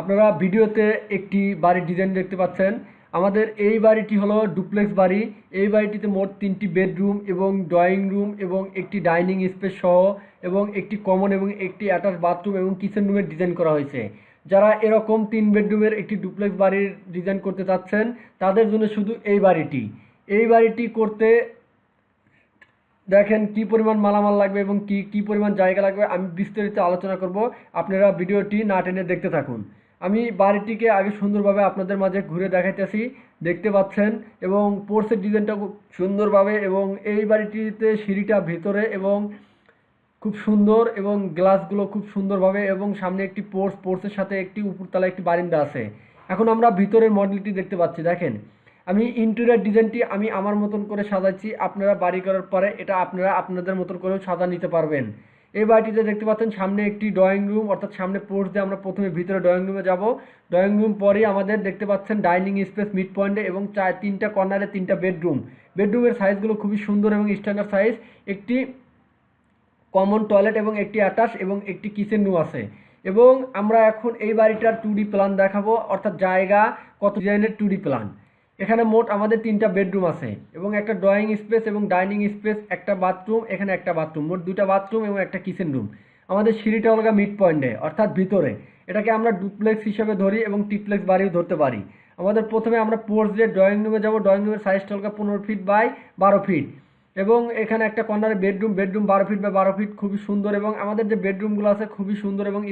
আপনারা ভিডিওতে একটি বাড়ির ডিজাইন দেখতে পাচ্ছেন। আমাদের এই বাড়িটি হলো ডুপ্লেক্স বাড়ি। এই বাড়িটিতে মোট তিনটি বেডরুম এবং ড্রয়িং রুম এবং একটি ডাইনিং স্পেস সহ এবং একটি কমন এবং একটি অ্যাটাচ বাথরুম এবং কিচেন রুমের ডিজাইন করা হয়েছে। যারা এরকম তিন বেডরুমের একটি ডুপ্লেক্স বাড়ির ডিজাইন করতে চাচ্ছেন, তাদের জন্য শুধু এই বাড়িটি। এই বাড়িটি করতে দেখেন কি পরিমাণ মালামাল লাগবে এবং কি কি পরিমাণ জায়গা লাগবে, আমি বিস্তারিত আলোচনা করব। আপনারা ভিডিওটি না টেনে দেখতে থাকুন। আমি বাড়িটিকে আগে সুন্দরভাবে আপনাদের মাঝে ঘুরে দেখাইতেছি, দেখতে পাচ্ছেন, এবং পোর্সের ডিজাইনটা খুব সুন্দরভাবে, এবং এই বাড়িটিতে সিঁড়িটা ভেতরে, এবং খুব সুন্দর, এবং গ্লাসগুলো খুব সুন্দরভাবে, এবং সামনে একটি পোর্স পোর্সের সাথে একটি উপরতলা একটি বারিন্দা আছে। এখন আমরা ভিতরের মডেলটি দেখতে পাচ্ছি, দেখেন। আমি ইন্টেরিয়ার ডিজাইনটি আমি আমার মতন করে সাজাচ্ছি আপনারা বাড়ি করার পরে এটা আপনারা আপনাদের মতন করেও সাজা নিতে পারবেন। এই বাড়িটিতে দেখতে পাচ্ছেন সামনে একটি ড্রয়িং রুম অর্থাৎ সামনে পোর্স দিয়ে আমরা প্রথমে ভিতরে ড্রয়িং রুমে যাব। ড্রয়িং রুম পরেই আমাদের দেখতে পাচ্ছেন ডাইনিং স্পেস মিড পয়েন্টে এবং চার, তিনটা কর্নারে তিনটা বেডরুম বেডরুমের সাইজগুলো খুবই সুন্দর এবং স্ট্যান্ডার্ড সাইজ একটি কমন টয়লেট এবং একটি অ্যাটাচ এবং একটি কিচেন রুম আছে। এবং আমরা এখন এই বাড়িটার টু প্ল্যান দেখাবো, অর্থাৎ জায়গা কত ডিজাইনের টু প্ল্যান এখানে মোট আমাদের তিনটা বেডরুম আছে এবং একটা ড্রয়িং স্পেস এবং ডাইনিং স্পেস একটা বাথরুম এখানে একটা বাথরুম মোট দুটা বাথরুম এবং একটা কিচেন রুম আমাদের সিঁড়িটা হলো মিড পয়েন্টে অর্থাৎ ভিতরে। এটাকে আমরা ডুপ্লেক্স হিসেবে ধরি এবং টিপ্লেক্স বাড়িও ধরতে পারি। আমাদের প্রথমে আমরা পোর্স দিয়ে ড্রয়িং রুমে যাব। ড্রয়িং রুমের সাইজটা হলো পনেরো ফিট বাই বারো ফিট এবং এখানে একটা কর্নারে বেডরুম বেডরুম বারো ফিট বা বারো ফিট খুবই সুন্দর এবং আমাদের যে বেডরুমগুলো আছে খুবই সুন্দর এবং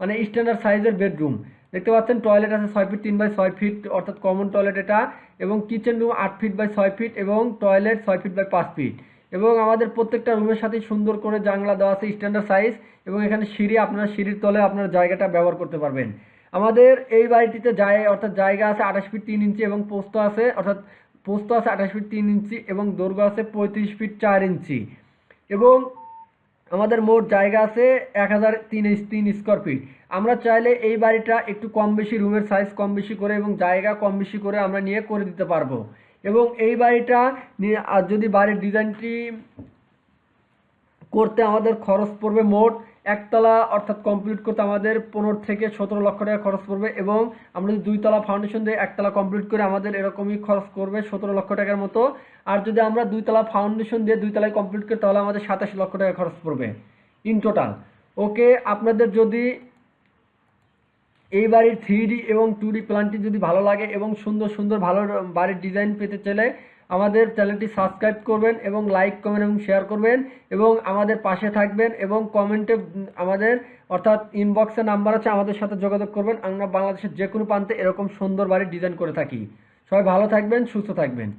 মানে স্ট্যান্ডার্ড সাইজের বেডরুম দেখতে পাচ্ছেন টয়লেট আছে ছয় ফিট তিন বাই ছয় ফিট অর্থাৎ কমন টয়লেট এটা, এবং কিচেন রুম আট ফিট বাই ছয় ফিট এবং টয়লেট ছয় ফিট বাই পাঁচ ফিট এবং আমাদের প্রত্যেকটা রুমের সাথে সুন্দর করে জানলা দেওয়া আছে স্ট্যান্ডার্ড সাইজ এবং এখানে সিঁড়ি, আপনারা সিঁড়ির তলে আপনার জায়গাটা ব্যবহার করতে পারবেন। আমাদের এই বাড়িটিতে যায়, অর্থাৎ জায়গা আছে আঠাশ ফিট তিন ইঞ্চি এবং পোস্ত আছে, অর্থাৎ পোস্ত আছে আঠাশ ফিট তিন ইঞ্চি এবং দৈর্ঘ্য আছে পঁয়ত্রিশ ফিট চার ইঞ্চি এবং আমাদের মোট জায়গা আছে এক হাজার তিন তিন স্কোয়ার ফিট আমরা চাইলে এই বাড়িটা একটু কম বেশি, রুমের সাইজ কম বেশি করে এবং জায়গা কম বেশি করে আমরা নিয়ে করে দিতে পারব। এবং এই বাড়িটা নিয়ে যদি বাড়ির ডিজাইনটি করতে আমাদের খরচ পড়বে মোট একতলা, অর্থাৎ কমপ্লিট করতে আমাদের পনেরো থেকে সতেরো লক্ষ টাকা খরচ পড়বে এবং আমরা যদি দুইতলা ফাউন্ডেশন দিয়ে একতলা কমপ্লিট করে আমাদের এরকমই খরচ করবে সতেরো লক্ষ টাকার মতো। আর যদি আমরা দুইতলা ফাউন্ডেশন দিয়ে দুইতলায় কমপ্লিট করি, তাহলে আমাদের সাতাশ লক্ষ টাকা খরচ পড়বে ইন টোটাল ওকে আপনাদের যদি এই বাড়ির থ্রি এবং টু প্ল্যানটি যদি ভালো লাগে এবং সুন্দর সুন্দর ভালো বাড়ির ডিজাইন পেতে চাইলে আমাদের চ্যানেলটি সাবস্ক্রাইব করবেন এবং লাইক, কমেন্ট এবং শেয়ার করবেন এবং আমাদের পাশে থাকবেন এবং কমেন্টে আমাদের অর্থাৎ ইনবক্সে নাম্বার আছে, আমাদের সাথে যোগাযোগ করবেন। আমরা বাংলাদেশের যে কোনো প্রান্তে এরকম সুন্দর বাড়ির ডিজাইন করে থাকি। সবাই ভালো থাকবেন, সুস্থ থাকবেন।